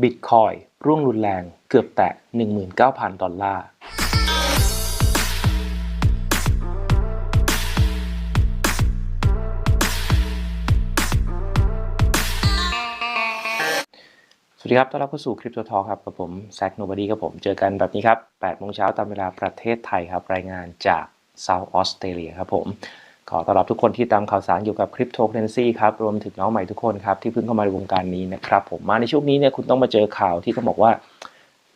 บิตคอยร่วงรุนแรงเกือบแตะ 19,000 ดอลลาร์สวัสดีครับ ต้อนรับเข้าสู่คริปโตทอครับ กับผมแซคโนบดี้กับผม เจอกันแบบนี้ครับ8โมงเช้าตามเวลาประเทศไทยครับ รายงานจากเซาท์ออสเตรเลียครับผม ขอต้อนรับทุกคนที่ตามข่าวสารอยู่ยวกับคริปโตเคอเรนซีครับ รวมถึงน้องใหม่ทุกคนครับ ที่เพิ่งเข้ามาในวงการนี้นะครับ ผมมาในช่วงนี้เนี่ยคุณต้องมาเจอข่าวที่ต้องบอกว่า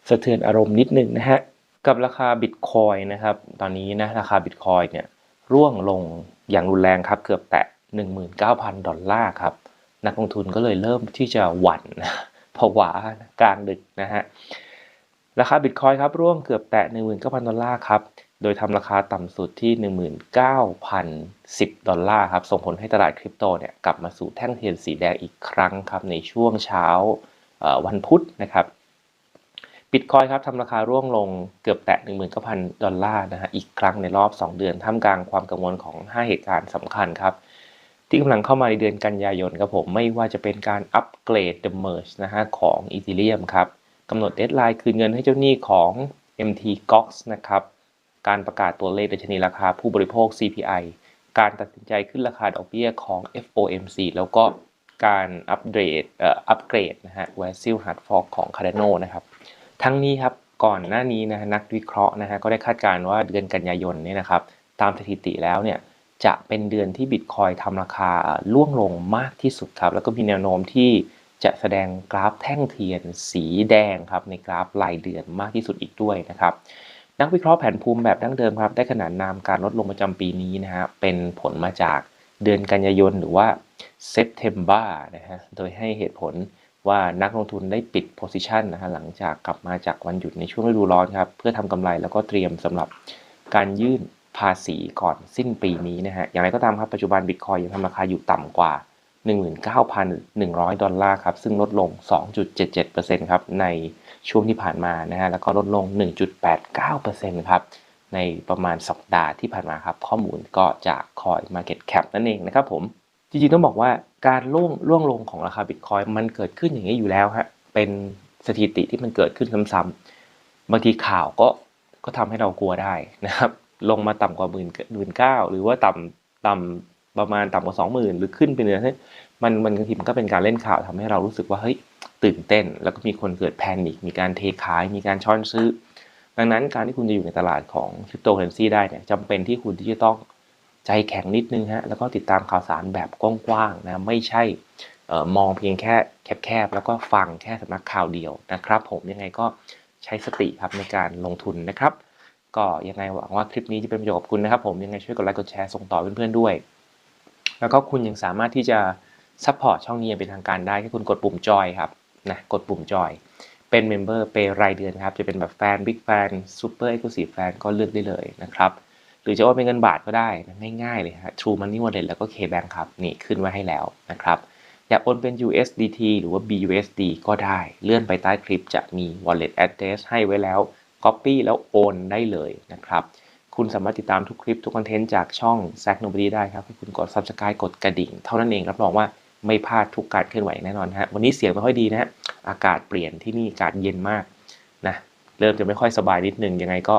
สะเทือนอารมณ์นิดนึงนะฮะ กับราคาบิตคอยนะครับ ตอนนี้นะราคาบิตคอยเนี่ยร่วงลงอย่างรุนแรงครับ เกือบแตะ 19,000 ดอลลาร์ครับ นักลงทุนก็เลยเริ่มที่จะหวั่นผวากลางดึกนะฮะราคาบิตคอยครับร่วงเกือบแตะ19,000 ดอลลาร์ครับ ดยทำราคาต่ำสุดที่ 19,010 ดอลลาร์ครับ ส่งผลให้ตลาดคริปโตเนี่ยกลับมาสู่แท่งเทียนสีแดงอีกครั้งครับ ในช่วงเช้าวันพุธนะครับบิตคอยครับทำราคาร่วงลงเกือบแตะ19,000 ดอลลาร์นะฮะอีกครั้งในรอบ 2 เดือน ท่ามกลางความกังวลของ 5 เหตุการณ์สำคัญครับ ที่กำลังเข้ามาในเดือนกันยายนครับผมไม่ว่าจะเป็นการอัปเกรด The Merge นะฮะของ Ethereum ครับกำหนดเด d ไลน์คืนเงินให้เจ้าหนี้ของ MT Gox นะครับ การประกาศตัวเลขดัชนีราคาผู้บริโภค CPI การตัดสินใจขึ้นราคาดอกเบี้ยของ FOMC แล้วก็การอัปเกรดเอ่ออัปเกรดนะฮะ Vasil Hard Fork ของ Cardano นะครับ ทั้งนี้ครับก่อนหน้านี้นะฮะนักวิเคราะห์นะฮะก็ได้คาดการณ์ว่าเดือนกันยายนเนี่ยนะครับตามสถิติแล้วเนี่ยจะเป็นเดือนที่บิตคอยทำราคาล่วงลงมากที่สุดครับ แล้วก็มีแนวโน้มที่จะแสดงกราฟแท่งเทียนสีแดงครับในกราฟรายเดือนมากที่สุดอีกด้วยนะครับ นักวิเคราะห์แผนภูมิแบบดั้งเดิมครับ ได้ขนานนามการลดลงประจำปีนี้นะฮะ เป็นผลมาจากเดือนกันยายนหรือว่า September นะฮะ โดยให้เหตุผลว่านักลงทุนได้ปิด position นะฮะหลังจากกลับมาจากวันหยุดในช่วงฤดูร้อนครับ เพื่อทำกำไรแล้วก็เตรียมสำหรับการยื่นภาษีก่อนสิ้นปีนี้นะฮะ อย่างไรก็ตามครับปัจจุบันบิตคอยยังทำราคาอยู่ต่ำกว่า 19,100 ดอลลาร์ครับ ซึ่งลดลง 2.77%ครับ ในช่วงที่ผ่านมานะฮะ แล้วก็ลดลง 1.89%ครับ ในประมาณสัปดาห์ที่ผ่านมาครับ ข้อมูลก็จาก Coin Market Cap นั่นเองนะครับผม จริงๆ ต้องบอกว่าการล่วงล่วงลงของราคาบิตคอยมันเกิดขึ้นอย่างนี้อยู่แล้วฮะ เป็นสถิติที่มันเกิดขึ้นซ้ำๆบางทีข่าวก็ก็ทำให้เรากลัวได้นะครับ ลงมาต่ำกว่าหมื่นหมื่นเก้าหรือว่าต่ำต่ำ ประมาณต่ำกว่าสองหมื่นหรือขึ้นไปเหนือมันมันบางทีมันก็เป็นการเล่นข่าวทำให้เรารู้สึกว่าเฮ้ยตื่นเต้น แล้วก็มีคนเกิดแพนิคมีการเทขาย มีการช้อนซื้อ ดังนั้นการที่คุณจะอยู่ในตลาดของคริปโตเคอเรนซีได้เนี่ยจำเป็นที่คุณที่จะต้องใจแข็งนิดนึงฮะแล้วก็ติดตามข่าวสารแบบกว้างๆนะไม่ใช่มองเพียงแค่แคบๆแล้วก็ฟังแค่สำนักข่าวเดียวนะครับ ผมยังไงก็ใช้สติครับในการลงทุนนะครับ ก็ยังไงหวังว่าคลิปนี้จะเป็นประโยชน์กับคุณนะครับ ผมยังไงช่วยกดไลค์กดแชร์ส่งต่อเพื่อนๆด้วย แล้วก็คุณยังสามารถที่จะซัพพอร์ตช่องนี้อย่างเป็นทางการได้แค่คุณกดปุ่มจอยครับนะกดปุ่มจอยเป็นเมมเบอร์เปรายเดือนครับ จะเป็นแบบแฟนบิ๊กแฟนซูเปอร์เอ็กซ์คลูซีฟแฟนก็เลือกได้เลยนะครับ หรือจะโอนเป็นเงินบาทก็ได้นะง่ายๆเลยฮะ True Money Wallet แล้วก็ KBank ครับ นี่ขึ้นไว้ให้แล้วนะครับ อยากโอนเป็น USDT หรือว่า BUSD ก็ได้เลื่อนไปใต้คลิปจะมี Wallet Address ให้ไว้แล้ว Copy แล้วโอนได้เลยนะครับ คุณสามารถติดตามทุกคลิปทุกคอนเทนต์จากช่อง z a c k Nobody ได้ครับให้คุณกด Subscribe กดกระดิ่ง เท่านั้นเองรับรองว่าไม่พลาดทุกการเคลื่อนไหวแน่นอนฮะวันนี้เสียงไม่ค่อยดีนะฮะอากาศเปลี่ยนที่นี่อากาศเย็นมากนะเริ่มจะไม่ค่อยสบายนิดนึงยังไงก็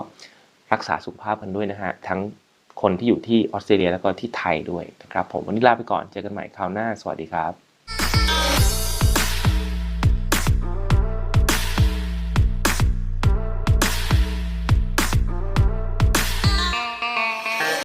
รักษาสุขภาพกันด้วยนะฮะทั้งคนที่อยู่ที่ออสเตรเลียแล้วก็ที่ไทยด้วยนะครับผมวันนี้ลาไปก่อนเจอกันใหม่คราวหน้า สวัสดีครับ